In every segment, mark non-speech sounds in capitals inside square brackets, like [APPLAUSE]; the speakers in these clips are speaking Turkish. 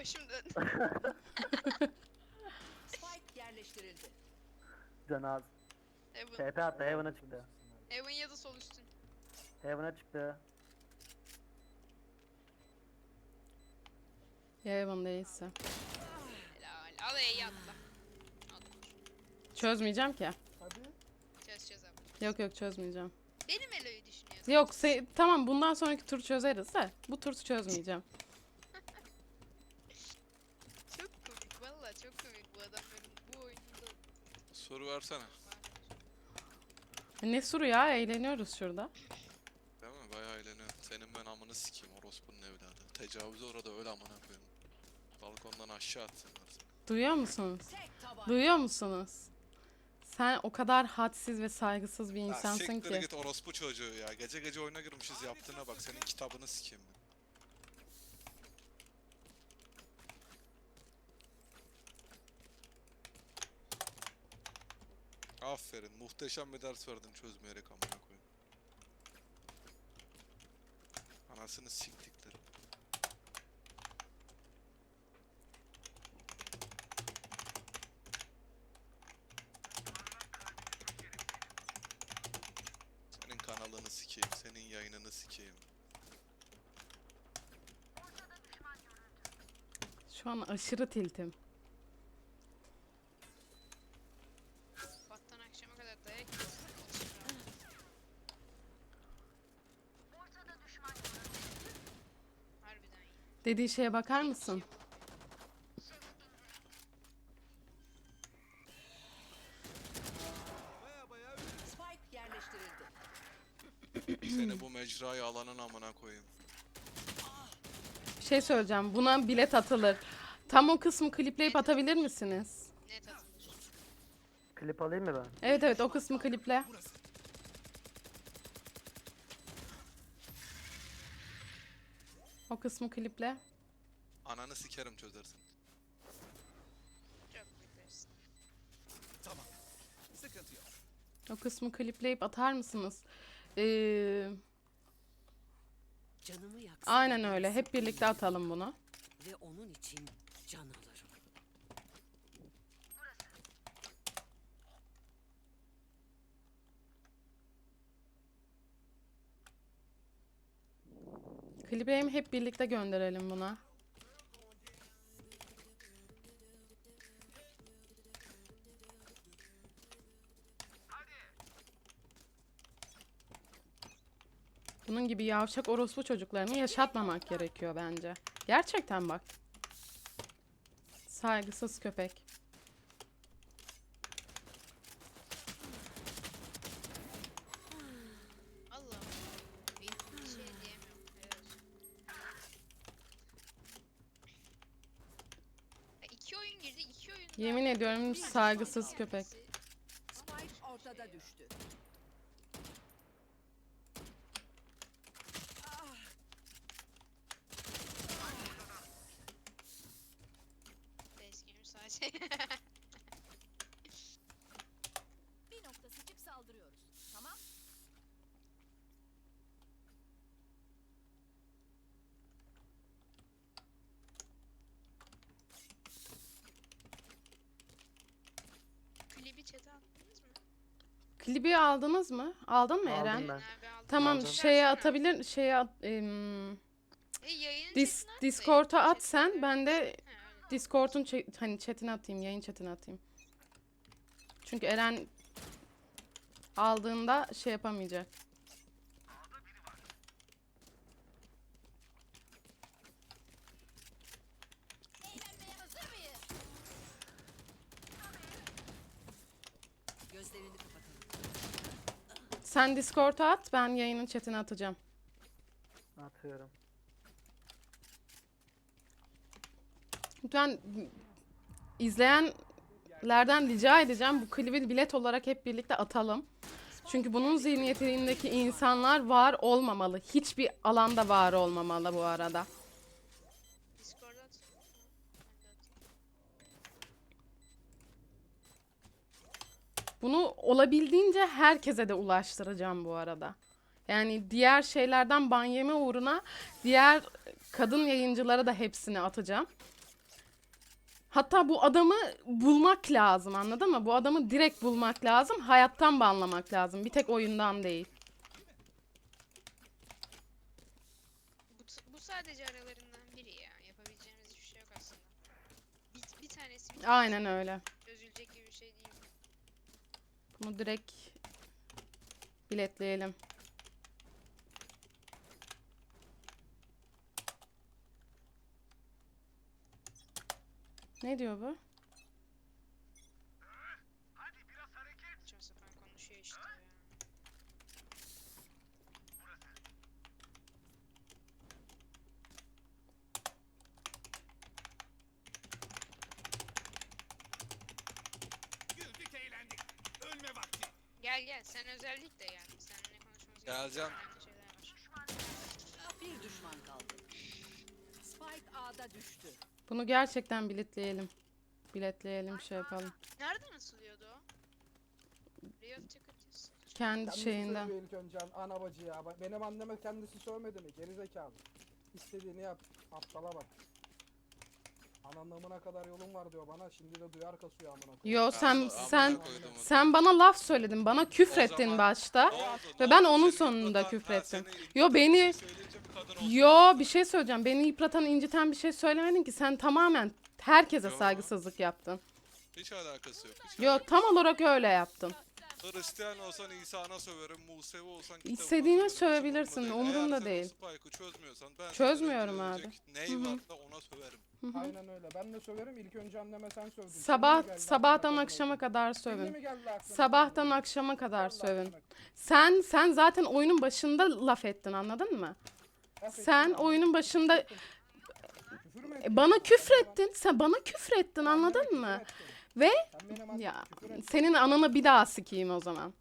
Başım döndü. [LAUGHS] Spike yerleştirildi. Can az. Heaven. TP attı Heaven'a çıktı. Heaven ya da sol üstün. Heaven'a çıktı. Ya Evan değilse. Helal. Al E'yi atla. Çözmeyeceğim ki. Çöz çöz abi. Yok yok çözmeyeceğim. Benim Elo'yu düşünüyorsun. Yok se- tamam bundan sonraki tur çözeriz de bu tur çözmeyeceğim. Çok komik valla çok komik bu adamların bu oyunda. Versene. Ne suru ya eğleniyoruz şurada. Değil mi? Bayağı eğleniyor. Senin ben amını sikeyim orospunun evladı. Tecavüze orada öyle amına koyayım. Balkondan aşağı atsınlar. Duyuyor musunuz? Duyuyor musunuz? Sen o kadar hadsiz ve saygısız bir insansın siktir ki. git orospu çocuğu ya. Gece gece oyuna girmişiz yaptığına bak. Senin kitabını sikeyim ben. Aferin. Muhteşem bir ders verdin çözmeyerek amına koyayım. Anasını siktikleri. Senin kanalını sikeyim, senin yayınını sikeyim. Şu an aşırı tiltim. Battan akşama kadar dayak yiyorsun. Harbiden iyi. Dediği şeye bakar mısın? Spike yerleştirildi. Seni bu mecraya alanın amına koyayım. Bir şey söyleyeceğim. Buna bilet atılır. Tam o kısmı klipleyip atabilir misiniz? Net. Klip alayım mı ben? Evet evet o kısmı kliple. O kısmı kliple. Ananı sikerim çözersin. Çok beklersin. O kısmı klipleyip atar mısınız? Ee, Canımı yaksın. aynen öyle. Hep birlikte atalım bunu. Ve onun için can alırım. Klipleyelim hep birlikte gönderelim buna. Bunun gibi yavşak orospu çocuklarını yaşatmamak gerekiyor bence. Gerçekten bak. Saygısız köpek. Allah'ım. Bir bir şey diyemiyorum. Helal olsun. Ya iki oyun girdi. iki oyun. Yemin ediyorum saygısız köpek. Spike ortada düştü. Eski sadece. Bir nokta seçip saldırıyoruz. Tamam. Klibi chat'e attınız mı? Klibi aldınız mı? Aldın mı Aldım Eren? ben. Abi aldım. Tamam Aldım. şeye atabilir şeye at, em, E, yayının Dis, chat'ine at da Discord'a yayının at sen chat'ine. ben de öyle. Discord'un çe- hani chatine atayım, yayın chatine atayım. Çünkü Eren aldığında şey yapamayacak. Sen Discord'a at, ben yayının chatine atacağım. Atıyorum. Lütfen izleyenlerden rica edeceğim bu klibi bilet olarak hep birlikte atalım. Çünkü bunun zihniyetindeki insanlar var olmamalı. Hiçbir alanda var olmamalı bu arada. Bunu olabildiğince herkese de ulaştıracağım bu arada. Yani diğer şeylerden ban yeme uğruna diğer kadın yayıncılara da hepsini atacağım. Hatta bu adamı bulmak lazım anladın mı? Bu adamı direkt bulmak lazım. Hayattan banlamak lazım. Bir tek oyundan değil. Bu, bu sadece aralarından biri ya. Yapabileceğimiz hiçbir şey yok aslında. Bir, bir tanesi bir Aynen öyle. çözülecek gibi bir şey değil. Bunu direkt biletleyelim. Ne diyor bu? Gel gel sen özellikle gel. Seninle konuşmamız Geleceğim. Bir düşman kaldı. Spike A'da düştü. Bunu gerçekten biletleyelim. Biletleyelim şey yapalım. Nereden asılıyordu o? Rio Ticket yazıyor. Kendi Kendisi şeyinden. söylüyor ilk önce an- ana bacı ya. Bak Benim anneme kendisi söylemedi mi? Geri zekalı. İstediğini yap. Aptala bak. Ananlığımına kadar yolun var diyor bana. Şimdi de duyar kasıyor amına koyayım. Yo sen Amına sen koydum onu. sen bana laf söyledin. Bana küfrettin zaman- başta. Ne oldu? Ve Ne ben oldu? onun Seni sonunda yıpratan- küfrettim. Seni Yo, beni- şey söyleyince kadın. Yo bir şey söyleyeceğim. Beni yıpratan, inciten bir şey söylemedin ki. Sen tamamen herkese Yo. saygısızlık yaptın. Hiç alakası yok. Hiç Yo tam olarak öyle yaptın. Hristiyan olsan İsa'na söverim, Musevi olsan kitabına İstediğine söverim, hiç sövebilirsin, değil. umurumda Eğer değil. sen o spike'ı çözmüyorsan ben Çözmüyorum abi. söyleyecek Ney Hı hı. var da ona söverim. Aynen öyle. Ben de söverim. İlk önce anneme sen sövdün. Sabah geldi sabahtan aklına akşama kadar sövün. mi geldi aklına Sabahtan akşama kadar Allah sövün. aşkına. Sen sen zaten oyunun başında laf ettin anladın mı? Sen oyunun başında Küfür mü ettin bana sen? küfrettin. Sen bana küfrettin Anneme anladın küfür mı? ettin. Ve Sen benim ya küfür ettin. senin ananı bir daha sikeyim o zaman.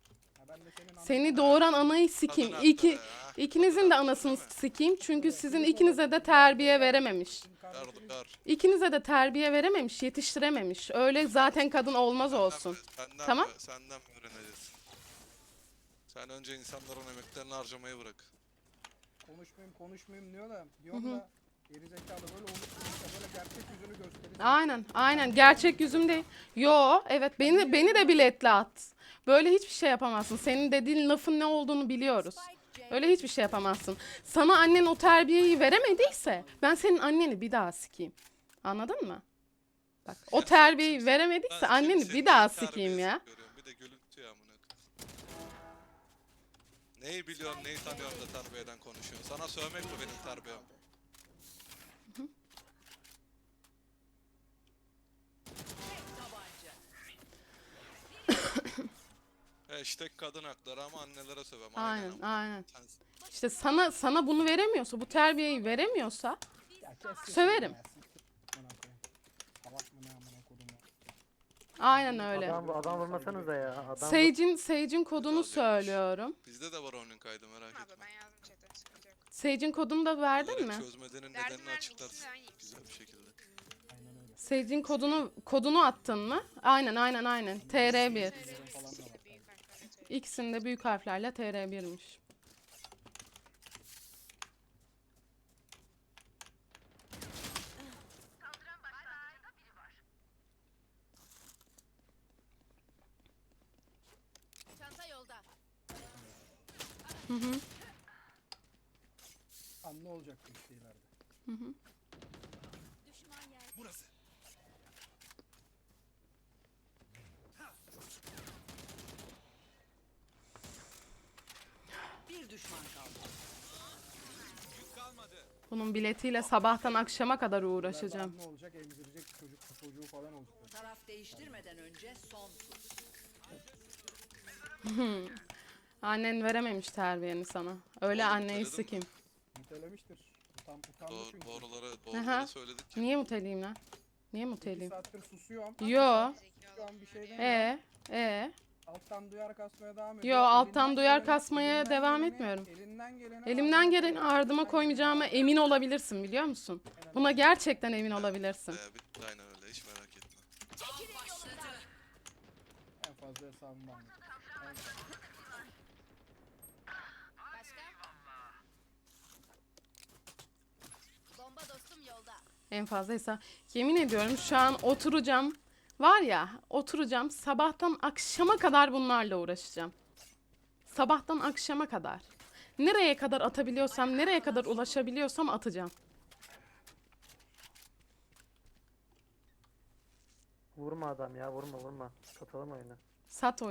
Seni doğuran anayı sikeyim. İki, ikinizin de anasını sikeyim. Çünkü sizin ikinize de terbiye verememiş. İkinize de terbiye verememiş, yetiştirememiş. Öyle zaten kadın olmaz olsun. Tamam. Senden öğreneceğiz? Sen önce insanların emeklerini harcamayı bırak. Konuşmayayım konuşmayayım diyor da. Diyorum da. Geri zekalı böyle işte Böyle gerçek yüzünü gösterir. Aynen, aynen. Gerçek yüzüm değil. Yo, evet beni beni de biletle at. Böyle hiçbir şey yapamazsın. Senin dediğin lafın ne olduğunu biliyoruz. Öyle hiçbir şey yapamazsın. Sana annen o terbiyeyi veremediyse ben senin anneni bir daha sikeyim. Anladın mı? Bak o terbiyeyi veremediyse Ben anneni kimsenin bir daha terbiyesiz sikeyim ya. görüyorum, Bir de gülüntü ya amına koyayım. Neyi biliyorsun, neyi tanıyorsun da terbiyeden konuşuyorsun? Sana sövmek mi benim terbiyem? Hashtag kadın hakları ama annelere sövem. Aynen, aynen. Sen- İşte sana sana bunu veremiyorsa, bu terbiyeyi veremiyorsa Söverim. aynen öyle. Adam, adam vurmasanıza ya. Adam Sage'in Sage'in kodunu söylüyorum. Bizde de var onun kaydı merak Abi etme. ben yazdım chatten sıkıntı yok. Sage'in kodunu da verdin Bunları mi? çözmedenin Verdim, nedenini verdim. açıklarsın. Güzel bir şekilde. Aynen öyle. Sage'in kodunu kodunu attın mı? Aynen aynen aynen. TR1. TR İkisinde büyük harflerle TR1'miş. Çanta yolda. Hı hı. Anne olacak bu işte ileride. Düşman yer. Burası. Bir düşman kaldı. Yük kalmadı. Bunun biletiyle sabahtan akşama kadar uğraşacağım. Anne olacak emzirecek çocuk çocuğu falan olacak. Taraf değiştirmeden önce son tur. [LAUGHS] Annen verememiş terbiyeni sana. Öyle Oğlum, anneyi söyledim mi? sikeyim. Mutelemiştir. Utan, utandı Doğru, çünkü. doğruları, Aha. doğruları söyledik. Niye muteliyim lan? Niye İki muteliyim? saattir susuyorum. Yo. Şu an bir şey demiyorum. E e Alttan duyar kasmaya devam Yo, ediyor. alttan Elinden duyar kasmaya elinden devam geleni- etmiyorum. Elinden geleni Elimden geleni ardıma koymayacağıma emin olabilirsin biliyor musun? Buna gerçekten emin olabilirsin. Ee, bitti aynen öyle hiç merak etme. En fazla hesabım var. Başka? Bomba dostum yolda. En fazlaysa. Yemin ediyorum şu an oturacağım. Var ya oturacağım sabahtan akşama kadar bunlarla uğraşacağım. Sabahtan akşama kadar. Nereye kadar atabiliyorsam, nereye kadar ulaşabiliyorsam atacağım. Vurma adam ya vurma vurma. Satalım oyunu. Sat oyunu.